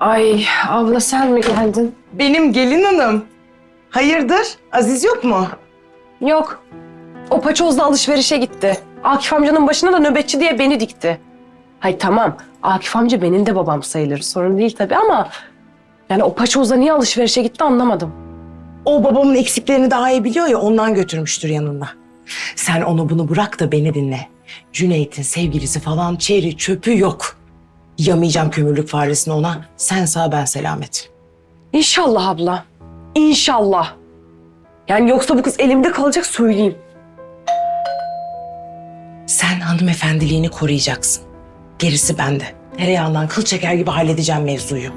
Ay abla sen mi geldin? Benim gelin hanım. Hayırdır? Aziz yok mu? Yok. O paçozla alışverişe gitti. Akif amcanın başına da nöbetçi diye beni dikti. Hay tamam. Akif amca benim de babam sayılır. Sorun değil tabii ama... Yani o paçozla niye alışverişe gitti anlamadım. O babamın eksiklerini daha iyi biliyor ya ondan götürmüştür yanında. Sen onu bunu bırak da beni dinle. Cüneyt'in sevgilisi falan çeri çöpü yok. Yamayacağım kömürlük faresini ona. Sen sağ ben selamet. İnşallah abla. İnşallah. Yani yoksa bu kız elimde kalacak söyleyeyim. Sen hanımefendiliğini koruyacaksın. Gerisi bende. Tereyağından kıl çeker gibi halledeceğim mevzuyu.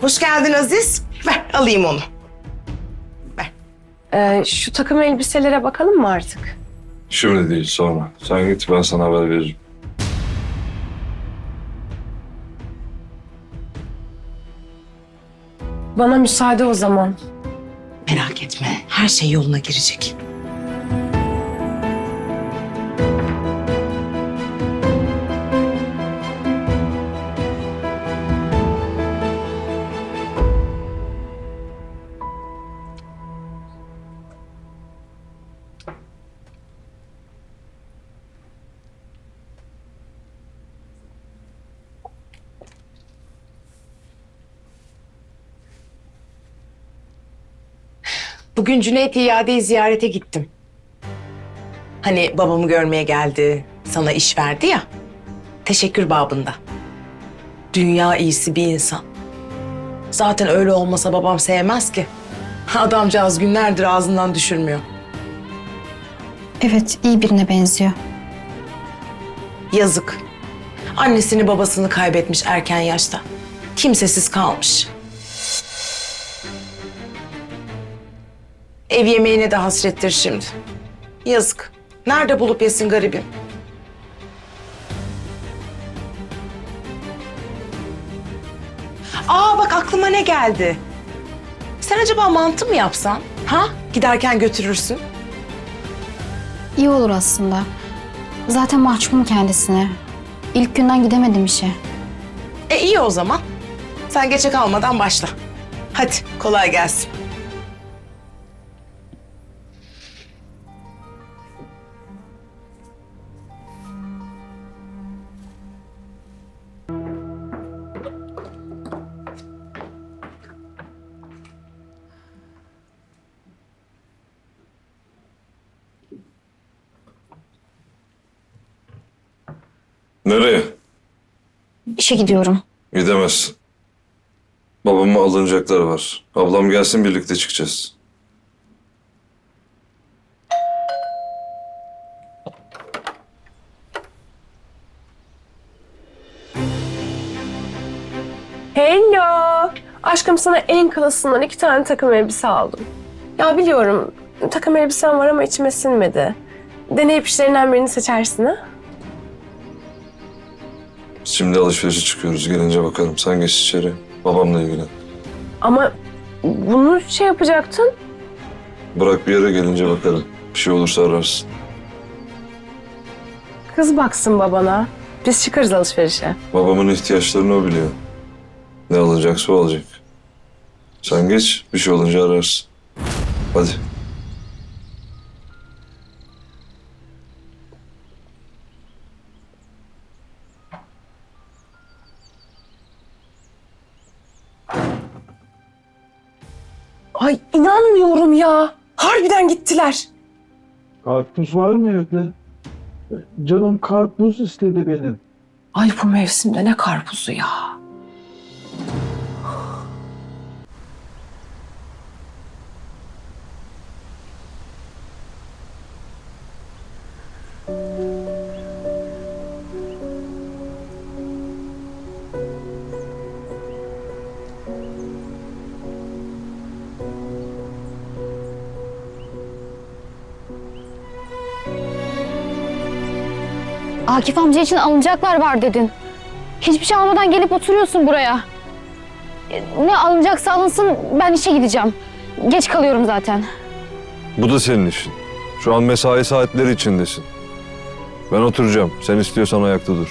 Hoş geldin Aziz. Ver alayım onu. Ee, şu takım elbiselere bakalım mı artık? Şimdi değil sonra. Sen git ben sana haber veririm. Bana müsaade o zaman. Merak etme. Her şey yoluna girecek. Bugün Cüneyt iadeyi ziyarete gittim. Hani babamı görmeye geldi, sana iş verdi ya. Teşekkür babında. Dünya iyisi bir insan. Zaten öyle olmasa babam sevmez ki. Adamcağız günlerdir ağzından düşürmüyor. Evet, iyi birine benziyor. Yazık. Annesini babasını kaybetmiş erken yaşta. Kimsesiz kalmış. Ev yemeğine de hasrettir şimdi. Yazık. Nerede bulup yesin garibim? Aa bak aklıma ne geldi. Sen acaba mantı mı yapsan? Ha? Giderken götürürsün. İyi olur aslında. Zaten mahcubum kendisine. İlk günden gidemedim işe. E iyi o zaman. Sen geçe kalmadan başla. Hadi kolay gelsin. Nereye? İşe gidiyorum. Gidemezsin. Babama alınacaklar var. Ablam gelsin birlikte çıkacağız. Hello. Aşkım sana en klasından iki tane takım elbise aldım. Ya biliyorum takım elbisen var ama içime sinmedi. Deneyip işlerinden birini seçersin ha? Şimdi alışverişe çıkıyoruz. Gelince bakalım. Sen geç içeri. Babamla ilgilen. Ama bunu şey yapacaktın. Bırak bir yere gelince bakarım. Bir şey olursa ararsın. Kız baksın babana. Biz çıkarız alışverişe. Babamın ihtiyaçlarını o biliyor. Ne alacaksa o alacak. Sen geç. Bir şey olunca ararsın. Hadi. Ay inanmıyorum ya. Harbiden gittiler. Karpuz var mı evde? Canım karpuz istedi benim. Ay bu mevsimde ne karpuzu ya. Akif amca için alınacaklar var dedin. Hiçbir şey almadan gelip oturuyorsun buraya. E, Ne alınacaksa alınsın ben işe gideceğim. Geç kalıyorum zaten. Bu da senin işin. Şu an mesai saatleri içindesin. Ben oturacağım. Sen istiyorsan ayakta dur.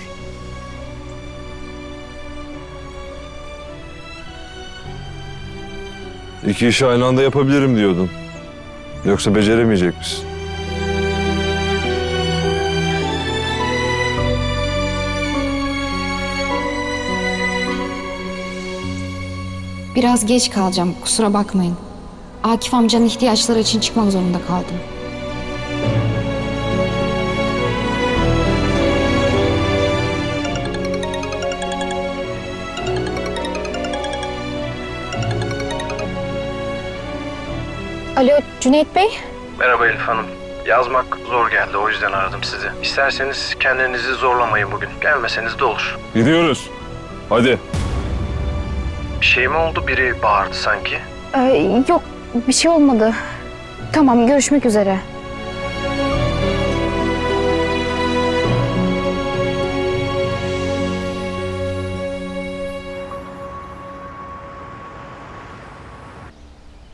İki işi aynı anda yapabilirim diyordun. Yoksa beceremeyecek misin? Biraz geç kalacağım, kusura bakmayın. Akif amcanın ihtiyaçları için çıkmak zorunda kaldım. Alo Cüneyt Bey. Merhaba Elif Hanım. Yazmak zor geldi o yüzden aradım sizi. İsterseniz kendinizi zorlamayın bugün. Gelmeseniz de olur. Gidiyoruz. Hadi. Bir şey mi oldu? Biri bağırdı sanki. Ee, yok bir şey olmadı. Tamam görüşmek üzere.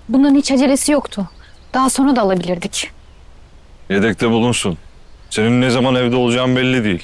Bunların hiç acelesi yoktu. Daha sonra da alabilirdik. Yedekte bulunsun. Senin ne zaman evde olacağın belli değil.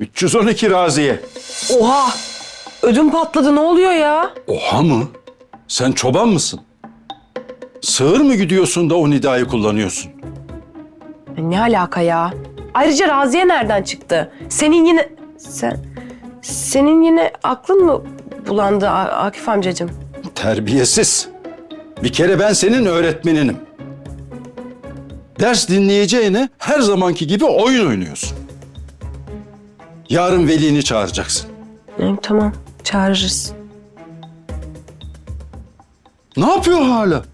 312 Raziye. Oha! Ödüm patladı ne oluyor ya? Oha mı? Sen çoban mısın? Sığır mı gidiyorsun da o nidayı kullanıyorsun? Ne alaka ya? Ayrıca Raziye nereden çıktı? Senin yine... Sen... Senin yine aklın mı bulandı A- Akif amcacığım? Terbiyesiz. Bir kere ben senin öğretmeninim. Ders dinleyeceğine her zamanki gibi oyun oynuyorsun. Yarın velini çağıracaksın. Hı, tamam çağırırız. Ne yapıyor hala?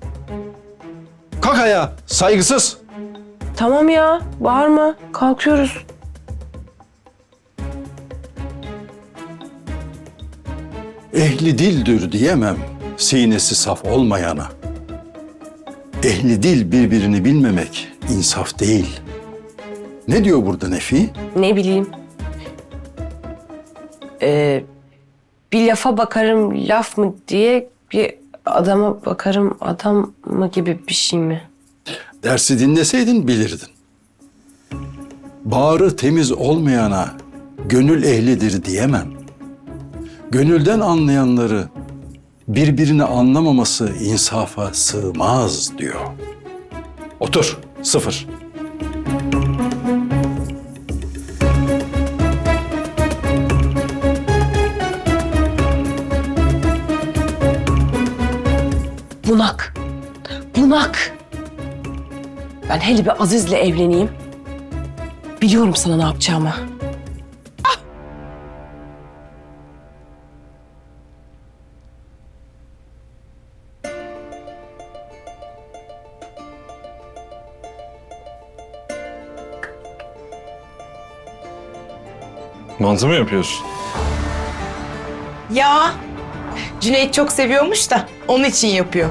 Kalk ayağa, saygısız. Tamam ya bağırma kalkıyoruz. Ehli dildir diyemem sinesi saf olmayana. Ehli dil birbirini bilmemek insaf değil. Ne diyor burada Nefi? Ne bileyim. Ee, bir lafa bakarım laf mı diye bir adama bakarım adam mı gibi bir şey mi? Dersi dinleseydin bilirdin. Bağrı temiz olmayana gönül ehlidir diyemem. Gönülden anlayanları birbirini anlamaması insafa sığmaz diyor. Otur, sıfır. Bunak. Bunak. Ben hele bir Aziz'le evleneyim. Biliyorum sana ne yapacağımı. Mantı mı yapıyorsun? Ya Cüneyt çok seviyormuş da onun için yapıyor.